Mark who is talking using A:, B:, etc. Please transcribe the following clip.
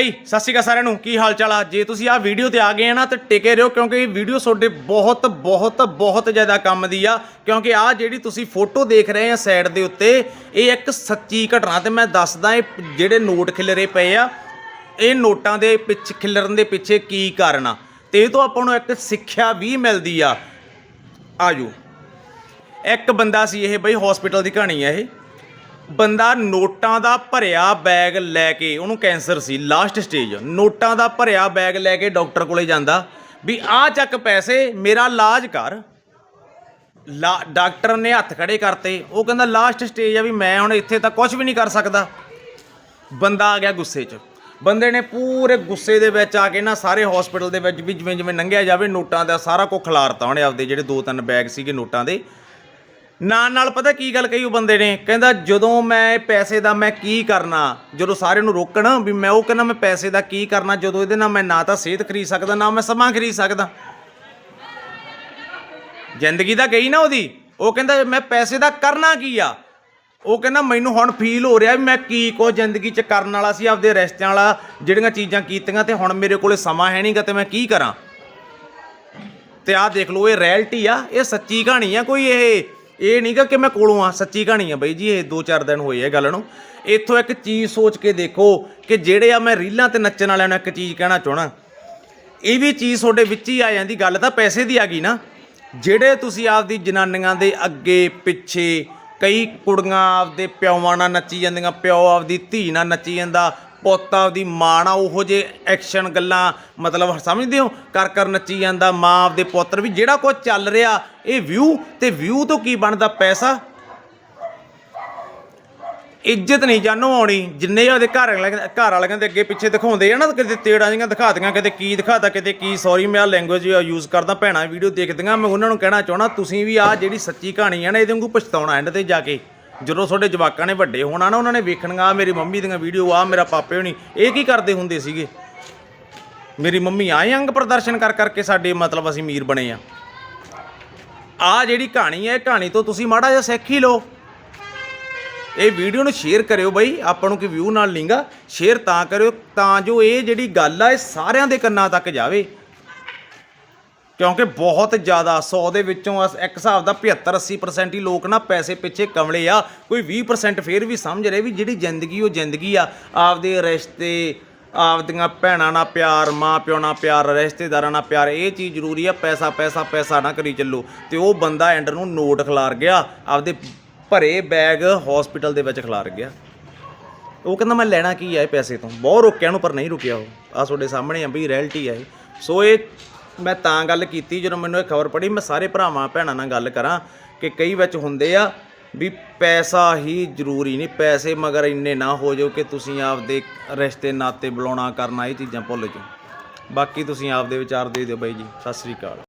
A: hey, ਸਤਿ ਸ਼੍ਰੀ ਅਕਾਲ ਸਾਰਿਆਂ ਨੂੰ। ਕੀ ਹਾਲ ਚਾਲ ਆ? ਜੇ ਤੁਸੀਂ ਆਹ ਵੀਡੀਓ ਤੇ ਆ ਗਏ ਆ ਨਾ ਤੇ ਟਿਕੇ ਰਹੋ ਕਿਉਂਕਿ ਇਹ ਵੀਡੀਓ ਤੁਹਾਡੇ ਬਹੁਤ ਬਹੁਤ ਬਹੁਤ ਜ਼ਿਆਦਾ ਕੰਮ ਦੀ ਆ। ਕਿਉਂਕਿ ਆਹ ਜਿਹੜੀ ਤੁਸੀਂ ਫੋਟੋ ਦੇਖ ਰਹੇ ਆ ਸਾਈਡ ਦੇ ਉੱਤੇ ਇਹ ਇੱਕ ਸੱਚੀ ਘਟਨਾ ਤੇ ਮੈਂ ਦੱਸਦਾ ਇਹ ਜਿਹੜੇ ਨੋਟ ਖਿਲਰੇ ਪਏ ਆ ਇਹ ਨੋਟਾਂ ਦੇ ਪਿੱਛੇ ਖਿਲਰਨ ਦੇ ਪਿੱਛੇ ਕੀ ਕਾਰਨ ਆ? ਤੇ ਇਹ ਤੋਂ ਆਪਾਂ ਨੂੰ ਇੱਕ ਸਿੱਖਿਆ ਵੀ ਮਿਲਦੀ ਆ। ਆਜੋ। ਇੱਕ ਬੰਦਾ ਸੀ ਇਹ ਬਈ ਹਸਪੀਟਲ ਦੀ ਕਹਾਣੀ ਆ ਇਹ। ਬੰਦਾ ਨੋਟਾਂ ਦਾ ਭਰਿਆ ਬੈਗ ਲੈ ਕੇ, ਉਹਨੂੰ ਕੈਂਸਰ ਸੀ, ਲਾਸਟ ਸਟੇਜ। ਨੋਟਾਂ ਦਾ ਭਰਿਆ ਬੈਗ ਲੈ ਕੇ ਡਾਕਟਰ ਕੋਲੇ ਜਾਂਦਾ, ਵੀ ਆਹ ਚੱਕ ਪੈਸੇ, ਮੇਰਾ ਇਲਾਜ ਕਰ। ਲਾ, ਡਾਕਟਰ ਨੇ ਹੱਥ ਖੜੇ ਕਰਤੇ, ਉਹ ਕਹਿੰਦਾ, ਲਾਸਟ ਸਟੇਜ ਆ ਵੀ ਮੈਂ ਹੁਣ ਇੱਥੇ ਤਾਂ ਕੁਝ ਵੀ ਨਹੀਂ ਕਰ ਸਕਦਾ। ਬੰਦਾ ਆ ਗਿਆ ਗੁੱਸੇ 'ਚ। ਬੰਦੇ ਨੇ ਪੂਰੇ ਗੁੱਸੇ ਦੇ ਵਿੱਚ ਆ ਕੇ ਨਾ ਸਾਰੇ ਹਸਪੀਟਲ ਦੇ ਵਿੱਚ ਵੀ ਜਿਵੇਂ ਜਿਵੇਂ ਲੰਘਿਆ ਜਾਵੇ, ਨੋਟਾਂ ਦਾ ਸਾਰਾ ਕੁਝ ਖਿਲਾਰਤਾ ਉਹਨੇ ਆਪਦੇ ਜਿਹੜੇ ਦੋ ਤਿੰਨ ਬੈਗ ਸੀਗੇ ਨੋਟਾਂ ਦੇ। ਨਾਲ ਨਾਲ ਪਤਾ ਕੀ ਗੱਲ ਕਹੀ ਉਹ ਬੰਦੇ ਨੇ? ਕਹਿੰਦਾ, ਜਦੋਂ ਮੈਂ ਪੈਸੇ ਦਾ ਮੈਂ ਕੀ ਕਰਨਾ? ਜਦੋਂ ਸਾਰਿਆਂ ਨੂੰ ਰੋਕਣ ਵੀ ਮੈਂ ਉਹ ਕਹਿੰਦਾ, ਮੈਂ ਪੈਸੇ ਦਾ ਕੀ ਕਰਨਾ? ਜਦੋਂ ਇਹਦੇ ਨਾਲ ਮੈਂ ਨਾ ਤਾਂ ਸਿਹਤ ਖਰੀਦ ਸਕਦਾ, ਨਾ ਮੈਂ ਸਮਾਂ ਖਰੀਦ ਸਕਦਾ। ਜ਼ਿੰਦਗੀ ਤਾਂ ਗਈ ਨਾ ਉਹਦੀ। ਉਹ ਕਹਿੰਦਾ, ਮੈਂ ਪੈਸੇ ਦਾ ਕਰਨਾ ਕੀ ਆ? ਉਹ ਕਹਿੰਦਾ, ਮੈਨੂੰ ਹੁਣ ਫੀਲ ਹੋ ਰਿਹਾ ਵੀ ਮੈਂ ਕੀ ਕੋ ਜ਼ਿੰਦਗੀ 'ਚ ਕਰਨ ਵਾਲਾ ਸੀ, ਆਪਦੇ ਰਿਸ਼ਤਿਆਂ ਵਾਲਾ, ਜਿਹੜੀਆਂ ਚੀਜ਼ਾਂ ਕੀਤੀਆਂ ਤੇ ਹੁਣ ਮੇਰੇ ਕੋਲੇ ਸਮਾਂ ਹੈ ਨਹੀਂਗਾ ਤੇ ਮੈਂ ਕੀ ਕਰਾਂ? ਤੇ ਆਹ ਦੇਖ ਲਓ, ਇਹ ਰਿਐਲਿਟੀ ਆ, ਇਹ ਸੱਚੀ ਕਹਾਣੀ ਆ ਕੋਈ ਇਹ। ਇਹ ਨਹੀਂਗਾ ਕਿ ਮੈਂ ਕੋਲੋਂ ਆ, ਸੱਚੀ ਕਹਾਣੀ ਆ ਬਈ ਜੀ, ਇਹ 2-4 ਦਿਨ ਹੋਏ ਆ ਗੱਲ ਨੂੰ। ਇੱਥੋਂ ਇੱਕ ਚੀਜ਼ ਸੋਚ ਕੇ ਦੇਖੋ ਕਿ ਜਿਹੜੇ ਆ ਮੈਂ ਰੀਲਾਂ ਤੇ ਨੱਚਣ ਵਾਲਿਆਂ ਨੂੰ ਇੱਕ ਚੀਜ਼ ਕਹਿਣਾ ਚਾਹਣਾ ਇਹ ਵੀ ਚੀਜ਼ ਤੁਹਾਡੇ ਵਿੱਚ ਹੀ ਆ ਜਾਂਦੀ, ਗੱਲ ਤਾਂ ਪੈਸੇ ਦੀ ਆ ਗਈ ਨਾ। ਜਿਹੜੇ ਤੁਸੀਂ ਆਪਦੀ ਜਨਾਨੀਆਂ ਦੇ ਅੱਗੇ, ਪਿੱਛੇ ਕਈ ਕੁੜੀਆਂ ਆਪਦੇ ਪਿਓਵਾਂ ਨਾਲ ਨੱਚੀ ਜਾਂਦੀਆਂ, ਪਿਓ ਆਪਦੀ ਧੀ ਨਾਲ ਨੱਚੀ ਜਾਂਦਾ ਪੁੱਤ ਆਪਦੀ ਮਾਂ ਨਾਲ ਉਹੋ ਜੇ ਐਕਸ਼ਨ ਗੱਲਾਂ ਮਤਲਬ ਸਮਝਦੇ ਹੋ? ਕਰ ਕਰ ਨੱਚੀ ਜਾਂਦਾ ਮਾਂ ਆਪਦੇ ਪੁੱਤਰ ਵੀ ਜਿਹੜਾ ਕੁਝ ਚੱਲ ਰਿਹਾ, ਇਹ ਵਿਊ ਤੇ ਵਿਊ ਤੋਂ ਕੀ ਬਣਦਾ ਪੈਸਾ? ਇੱਜ਼ਤ ਨਹੀਂ ਜਾਨੋ ਆਉਣੀ, ਜਿੰਨੇ ਉਹਦੇ ਘਰ ਵਾਲੇ ਘਰ ਵਾਲਿਆਂ ਦੇ ਅੱਗੇ ਪਿੱਛੇ ਦਿਖਾਉਂਦੇ ਆ ਨਾ, ਕਿਤੇ ਤੇੜਾਂ ਜੀਆਂ ਦਿਖਾਤੀਆਂ, ਕਿਤੇ ਕੀ ਦਿਖਾਤਾ, ਕਿਤੇ ਕੀ ਸੌਰੀ ਮੈਂ ਆ ਲੈਂਗੁਏਜ ਯੂਜ਼ ਕਰਦਾ, ਭੈਣਾਂ ਵੀਡੀਓ ਦੇਖਦੀਆਂ, ਮੈਂ ਉਹਨਾਂ ਨੂੰ ਕਹਿਣਾ ਚਾਹਣਾ ਤੁਸੀਂ ਵੀ ਆ ਜਿਹੜੀ ਸੱਚੀ ਕਹਾਣੀ ਆ ਨਾ, ਇਹਦੇ ਵਾਂਗੂ ਪਛਤਾਉਣਾ ਐਂਡ ਤੇ ਜਾ ਕੇ। ਜਦੋਂ ਤੁਹਾਡੇ ਜਵਾਕਾਂ ਨੇ ਵੱਡੇ ਹੋਣਾ ਨਾ, ਉਹਨਾਂ ਨੇ ਵੇਖਣੀਆਂ, ਆਹ ਮੇਰੀ ਮੰਮੀ ਦੀਆਂ ਵੀਡੀਓ ਆ ਮੇਰਾ ਪਾਪੇ ਹੋਣੀ। ਇਹ ਕੀ ਕਰਦੇ ਹੁੰਦੇ ਸੀਗੇ? ਮੇਰੀ ਮੰਮੀ ਆਏ ਅੰਗ ਪ੍ਰਦਰਸ਼ਨ ਕਰ ਕਰਕੇ ਸਾਡੇ, ਮਤਲਬ ਅਸੀਂ ਅਮੀਰ ਬਣੇ ਆ। ਆ ਜਿਹੜੀ ਕਹਾਣੀ ਹੈ, ਇਹ ਕਹਾਣੀ ਤੋਂ ਤੁਸੀਂ ਮਾੜਾ ਜਿਹਾ ਸਿੱਖ ਹੀ ਲਓ। ਇਹ ਵੀਡੀਓ ਨੂੰ ਸ਼ੇਅਰ ਕਰਿਓ ਬਈ, ਆਪਾਂ ਨੂੰ ਕਿ ਵਿਊ ਨਾਲ ਲਿੰਗਾ ਸ਼ੇਅਰ ਤਾਂ ਕਰਿਓ, ਤਾਂ ਜੋ ਇਹ ਜਿਹੜੀ ਗੱਲ ਆ, ਇਹ ਸਾਰਿਆਂ ਦੇ ਕੰਨਾਂ ਤੱਕ ਜਾਵੇ। ਕਿਉਂਕਿ ਬਹੁਤ ਜ਼ਿਆਦਾ 100 ਦੇ ਵਿੱਚੋਂ ਅਸ- ਇੱਕ ਹਿਸਾਬ ਦਾ 75 80% ਹੀ ਲੋਕ ਨਾ ਪੈਸੇ ਪਿੱਛੇ ਕਮਲੇ ਆ। ਕੋਈ 20% ਫੇਰ ਵੀ ਸਮਝ ਰਹੇ ਵੀ ਜਿਹੜੀ ਜ਼ਿੰਦਗੀ ਉਹ ਜ਼ਿੰਦਗੀ ਆ। ਆਪਦੇ ਰਿਸ਼ਤੇ, ਆਪਦੀਆਂ ਭੈਣਾਂ ਨਾਲ ਪਿਆਰ ਮਾਂ ਪਿਓ ਨਾਲ ਪਿਆਰ, ਰਿਸ਼ਤੇਦਾਰਾਂ ਨਾਲ ਪਿਆਰ, ਇਹ ਚੀਜ਼ ਜ਼ਰੂਰੀ ਆ, ਪੈਸਾ ਪੈਸਾ ਪੈਸਾ ਨਾ ਕਰੀ ਚੱਲੋ। ਤੇ ਉਹ ਬੰਦਾ ਐਂਡਰ ਨੂੰ ਨੋਟ ਖਿਲਾਰ ਗਿਆ, ਆਪਦੇ ਭਰੇ ਬੈਗ ਹਸਪੀਟਲ ਦੇ ਵਿੱਚ ਖਿਲਾਰ ਗਿਆ। ਉਹ ਕਹਿੰਦਾ, ਮੈਂ ਲੈਣਾ ਕੀ ਆ ਇਹ ਪੈਸੇ ਤੋਂ? ਬਹੁਤ ਰੋਕਿਆ ਨੂੰ ਪਰ ਨਹੀਂ ਰੁਕਿਆ ਉਹ। ਆ ਤੁਹਾਡੇ ਸਾਹਮਣੇ ਆ ਵੀ ਰਿਐਲਿਟੀ ਆ ਇਹ। ਸੋ ਇਹ ਮੈਂ ਤਾਂ ਗੱਲ ਕੀਤੀ, ਜਦੋਂ ਮੈਨੂੰ ਇਹ ਖਬਰ ਪੜੀ ਮੈਂ ਸਾਰੇ ਭਰਾਵਾਂ, ਭੈਣਾਂ ਨਾਲ ਗੱਲ ਕਰਾਂ ਕਿ ਕਈ ਵਿੱਚ ਹੁੰਦੇ ਆ ਵੀ ਪੈਸਾ ਹੀ ਜ਼ਰੂਰੀ ਨਹੀਂ, ਪੈਸੇ ਮਗਰ ਇੰਨੇ ਨਾ ਹੋ ਜਾਓ ਕਿ ਤੁਸੀਂ ਆਪਦੇ ਰਿਸ਼ਤੇ, ਨਾਤੇ ਬੁਲਾਉਣਾ, ਕਰਨਾ, ਇਹ ਚੀਜ਼ਾਂ ਭੁੱਲ ਜਾਓ। ਬਾਕੀ ਤੁਸੀਂ ਆਪਦੇ ਵਿਚਾਰ ਦੇ ਦਿਓ ਬਾਈ ਜੀ। ਸਤਿ ਸ੍ਰੀ ਅਕਾਲ।